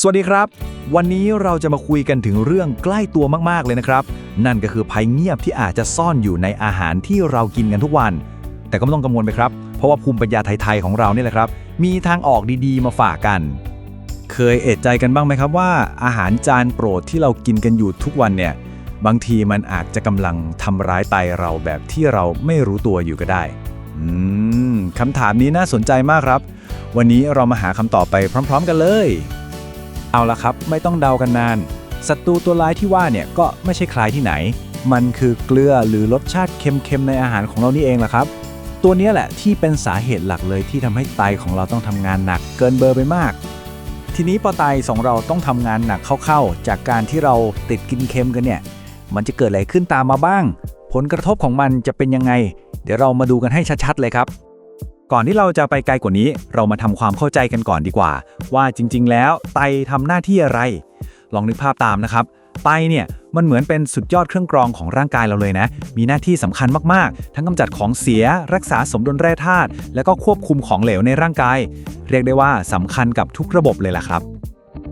สวัสดีครับ วันนี้เราจะมาคุยกันถึงเรื่องใกล้ตัวมาก ๆ เลยนะครับ นั่นก็คือภัยเงียบที่อาจจะซ่อนอยู่ในอาหารที่เรากินกันทุกวัน แต่ก็ไม่ต้องกังวลไปครับ เพราะว่าภูมิปัญญาไทย ๆ ของเราเนี่ยแหละครับ มีทางออกดีๆ มาฝากกัน เคยเอะใจกันบ้างไหมครับว่า อาหารจานโปรดที่เรากินกันอยู่ทุกวันเนี่ยบางทีมันอาจจะกำลังทำร้ายไตเราแบบที่เราไม่รู้ตัวอยู่ก็ได้อืมคำถามนี้น่าสนใจมากครับ วันนี้เรามาหาคำตอบไปพร้อม ๆ กันเลย เอาละครับ ไม่ต้องเดากันนาน ศัตรูตัวร้ายที่ว่าเนี่ยก็ไม่ใช่ใครที่ไหน มันคือเกลือหรือรสชาติเค็มๆในอาหารของเรานี่เองล่ะครับ ตัวนี้แหละที่เป็นสาเหตุหลักเลยที่ทำให้ไตของเราต้องทำงานหนักเกินเบอร์ไปมาก ทีนี้พอไตของเราต้องทำงานหนักเข้าๆ จากการที่เราติดกินเค็มกันเนี่ย มันจะเกิดอะไรขึ้นตามมาบ้าง ผลกระทบของมันจะเป็นยังไง เดี๋ยวเรามาดูกันให้ชัดๆเลยครับ ก่อนที่เราจะไปไกลกว่านี้ เรามาทำความเข้าใจกันก่อนดีกว่า ว่าจริง ๆ แล้วไตทำหน้าที่อะไร ลองนึกภาพตามนะครับ ไตเนี่ยมันเหมือนเป็นสุดยอดเครื่องกรองของร่างกายเราเลยนะ มีหน้าที่สำคัญมากๆ ทั้งกำจัดของเสีย รักษาสมดุลแร่ธาตุแล้วก็ควบคุมของเหลวในร่างกาย เรียกได้ว่าสำคัญกับทุกระบบเลยล่ะครับ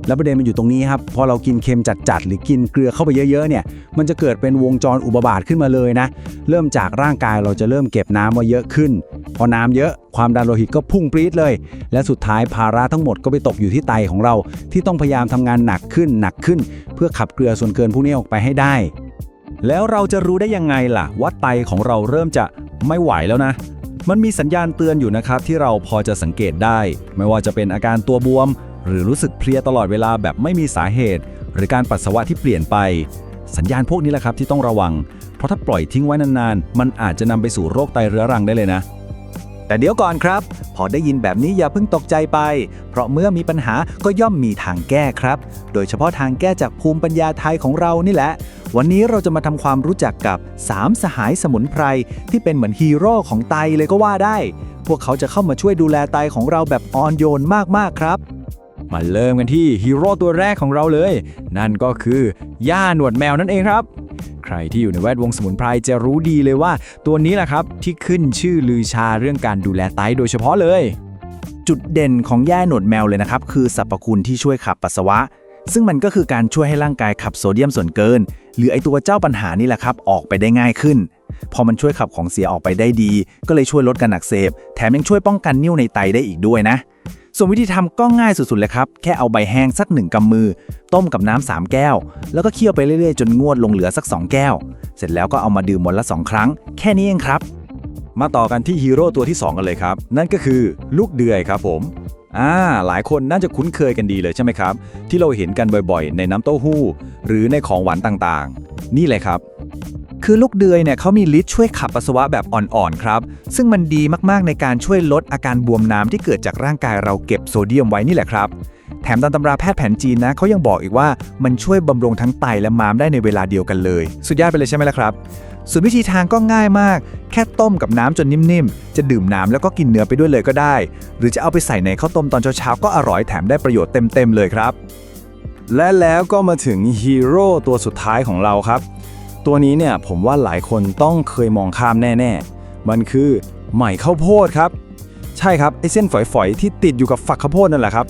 แล้วประเด็นมันอยู่ตรงนี้ครับ พอเรากินเค็มจัดๆ หรือกินเกลือเข้าไปเยอะๆเนี่ยมันจะเกิดเป็นวงจรอุบาบาตขึ้นมาเลยนะ เริ่มจากร่างกายเราจะเริ่มเก็บน้ำมาเยอะขึ้น พอน้ำเยอะความดันโลหิตก็พุ่งปรี๊ดเลย และสุดท้ายภาระทั้งหมดก็ไปตกอยู่ที่ไตของเรา ที่ต้องพยายามทำงานหนักขึ้นหนักขึ้น เพื่อขับเกลือส่วนเกินพวกนี้ออกไปให้ได้ แล้วเราจะรู้ได้ยังไงล่ะ ว่าไตของเราเริ่มจะไม่ไหวแล้วนะ มันมีสัญญาณเตือนอยู่นะครับที่เราพอจะสังเกตได้ ไม่ว่าจะเป็นอาการตัวบวม หรือรู้สึกเพลียตลอดเวลาแบบไม่มีสาเหตุ หรือการปัสสาวะที่เปลี่ยนไป สัญญาณพวกนี้แหละครับที่ต้องระวัง เพราะถ้าปล่อยทิ้งไว้นานๆ มันอาจจะนำไปสู่โรคไตเรื้อรังได้เลยนะ แต่เดี๋ยวก่อนครับ พอได้ยินแบบนี้อย่าเพิ่งตกใจไป เพราะเมื่อมีปัญหาก็ย่อมมีทางแก้ครับ โดยเฉพาะทางแก้จากภูมิปัญญาไทยของเรานี่แหละ วันนี้เราจะมาทำความรู้จักกับ 3 สหายสมุนไพรที่เป็นเหมือนฮีโร่ของไตเลยก็ว่าได้ พวกเขาจะเข้ามาช่วยดูแลไตของเราแบบอ่อนโยนมากๆครับมาเริ่มกันที่ฮีโร่ตัวแรกของเราเลย นั่นก็คือย่าหนวดแมวนั่นเองครับ ใครที่อยู่ในแวดวงสมุนไพรจะรู้ดีเลยว่า ตัวนี้แหละครับที่ขึ้นชื่อลือชาเรื่องการดูแลไตโดยเฉพาะเลย จุดเด่นของแย่หนวดแมวเลยนะครับ คือสรรพคุณที่ช่วยขับปัสสาวะ ซึ่งมันก็คือการช่วยให้ร่างกายขับโซเดียมส่วนเกิน หรือไอตัวเจ้าปัญหานี่แหละครับออกไปได้ง่ายขึ้น พอมันช่วยขับของเสียออกไปได้ดี ก็เลยช่วยลดการอักเสบ แถมยังช่วยป้องกันนิ่วในไตได้อีกด้วยนะ ส่วนวิธีทำก็ง่ายสุดๆเลยครับ แค่เอาใบแห้งสักหนึ่งกำมือ ต้มกับน้ำสามแก้ว แล้วก็เคี่ยวไปเรื่อยๆ จนงวดลงเหลือสัก 2 แก้ว เสร็จแล้วก็เอามาดื่มวันละ 2 ครั้ง แค่นี้เองครับ มาต่อกันที่ฮีโร่ตัวที่ 2 กันเลยครับ นั่นก็คือลูกเดือยครับผมอ่าหลายคนน่าจะคุ้นเคยกันดีเลยใช่ไหมครับ ที่เราเห็นกันบ่อยๆ ในน้ำเต้าหู้ หรือในของหวานต่างๆ นี่เลยครับ คือลูกเดือยเนี่ยเขามีฤทธิ์ช่วยขับปัสสาวะแบบอ่อนๆครับ ซึ่งมันดีมากๆในการช่วยลดอาการบวมน้ำที่เกิดจากร่างกายเราเก็บโซเดียมไว้นี่แหละครับแถมตามตำราแพทย์แผนจีนนะเขายังบอกอีกว่ามันช่วยบำรุงทั้งไตและม้ามได้ในเวลาเดียวกันเลย สุดยอดไปเลยใช่ไหมล่ะครับ ส่วนวิธีทางก็ง่ายมาก แค่ต้มกับน้ำจนนิ่มๆ จะดื่มน้ำแล้วก็กินเนื้อไปด้วยเลยก็ได้ หรือจะเอาไปใส่ในข้าวต้มตอนเช้าๆก็อร่อยแถมได้ประโยชน์เต็มๆเลยครับ และแล้วก็มาถึงฮีโร่ตัวสุดท้ายของเราครับ ตัวนี้เนี่ยผมว่าหลายคนต้องเคยมองข้ามแน่ๆ มันคือไหมข้าวโพดครับ ใช่ครับไอเส้นฝอยๆ ที่ติดอยู่กับฝักข้าวโพดนั่นแหละครับ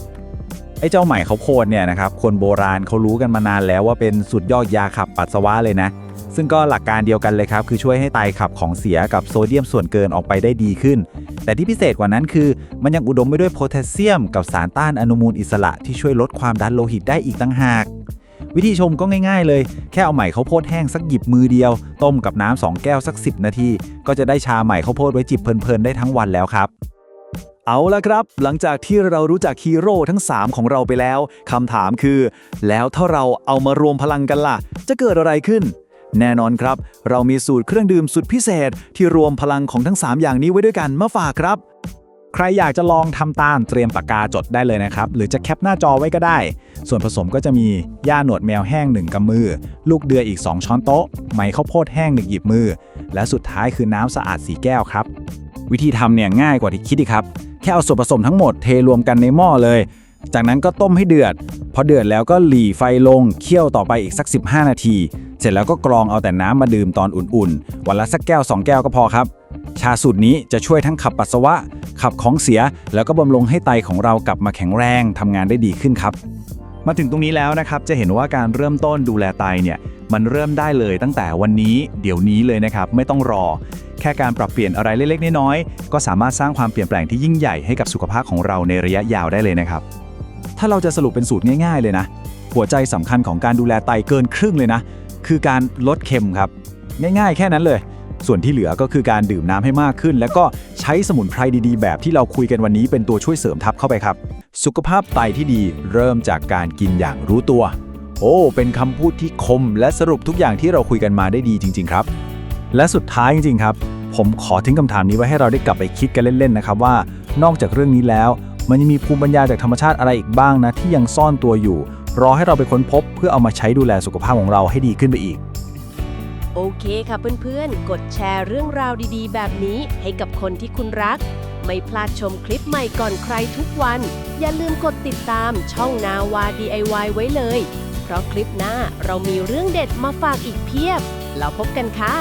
ไอ้เจ้าไหมข้าวโพดเนี่ยนะครับคนโบราณเขารู้กันมานานแล้วว่าเป็นสุดยอดยาขับปัสสาวะเลยนะ ซึ่งก็หลักการเดียวกันเลยครับ คือช่วยให้ไตขับของเสียกับโซเดียมส่วนเกินออกไปได้ดีขึ้น แต่ที่พิเศษกว่านั้นคือ มันยังอุดมไปด้วยโพแทสเซียม กับสารต้านอนุมูลอิสระที่ช่วยลดความดันโลหิตได้อีกต่างหาก วิธีชมก็ง่ายๆเลย แค่เอาไหมข้าวโพดแห้งสักหยิบมือเดียว ต้มกับน้ำสองแก้วสัก 10 นาที ก็จะได้ชาไหมข้าวโพดไว้จิบเพลินๆได้ทั้งวันแล้วครับเอาละครับ หลังจากที่เรารู้จักฮีโร่ทั้ง 3 ของเราไปแล้วคำถามคือ แล้วถ้าเราเอามารวมพลังกันล่ะ จะเกิดอะไรขึ้น แน่นอนครับ เรามีสูตรเครื่องดื่มสุดพิเศษที่รวมพลังของทั้ง 3 อย่างนี้ไว้ด้วยกันมาฝากครับ ใครอยากจะลองทำตามเตรียมปากกาจดได้เลยนะครับ หรือจะแคปหน้าจอไว้ก็ได้ ส่วนผสมก็จะมีย่าหนวดแมวแห้ง 1กำมือ ลูกเดือยอีก 2 ช้อนโต๊ะ ไหมข้าวโพดแห้ง 1 หยิบมือ และสุดท้ายคือน้ำสะอาดสีแก้วครับ วิธีทำเนี่ยง่ายกว่าที่คิดอีกครับ แค่เอาส่วนผสมทั้งหมดเทรวมกันในหม้อเลย จากนั้นก็ต้มให้เดือด พอเดือดแล้วก็หลีไฟลงเคี่ยวต่อไปอีกสัก 15 นาที เสร็จแล้วก็กรองเอาแต่น้ำมาดื่มตอนอุ่นๆ วันละสักแก้ว 2 แก้วก็พอครับ ชาสูตรนี้จะช่วยทั้งขับปัสสาวะ ขับของเสีย แล้วก็บำรุงให้ไตของเรากลับมาแข็งแรงทำงานได้ดีขึ้นครับ มาถึงตรงนี้แล้วนะครับ จะเห็นว่าการเริ่มต้นดูแลไตเนี่ยมันเริ่มได้เลยตั้งแต่วันนี้เดี๋ยวนี้เลยนะครับ ไม่ต้องรอ แค่การปรับเปลี่ยนอะไรเล็กๆน้อยๆก็สามารถสร้างความเปลี่ยนแปลงที่ยิ่งใหญ่ให้กับสุขภาพของเราในระยะยาวได้เลยนะครับ ถ้าเราจะสรุปเป็นสูตรง่าย ๆ เลยนะ หัวใจสำคัญของการดูแลไตเกินครึ่งเลยนะ คือการลดเค็มครับ ง่าย ๆ แค่นั้นเลย ส่วนที่เหลือก็คือการดื่มน้ำให้มากขึ้น แล้วก็ใช้สมุนไพรดีๆ แบบที่เราคุยกันวันนี้เป็นตัวช่วยเสริมทับเข้าไปครับ สุขภาพไตที่ดีเริ่มจากการกินอย่างรู้ตัว โอ้ เป็นคำพูดที่คม และสรุปทุกอย่างที่เราคุยกันมาได้ดีจริง ๆ ครับ และสุดท้ายจริง ๆ ครับ ผมขอทิ้งคำถามนี้ไว้ให้เราได้กลับไปคิดกันเล่นๆนะครับว่า นอกจากเรื่องนี้แล้ว มันยังมีภูมิปัญญาจากธรรมชาติอะไรอีกบ้างนะที่ยังซ่อนตัวอยู่ รอให้เราไปค้นพบ เพื่อเอามาใช้ดูแลสุขภาพของเราให้ดีขึ้นไปอีก โอเคค่ะเพื่อนๆ กดแชร์เรื่องราวดีๆ แบบนี้ให้กับคนที่คุณรัก ไม่พลาดชมคลิปใหม่ก่อนใครทุกวัน อย่าลืมกดติดตามช่องนาวา DIY ไว้เลย เพราะคลิปหน้าเรามีเรื่องเด็ดมาฝากอีกเพียบ แล้วพบกันค่ะ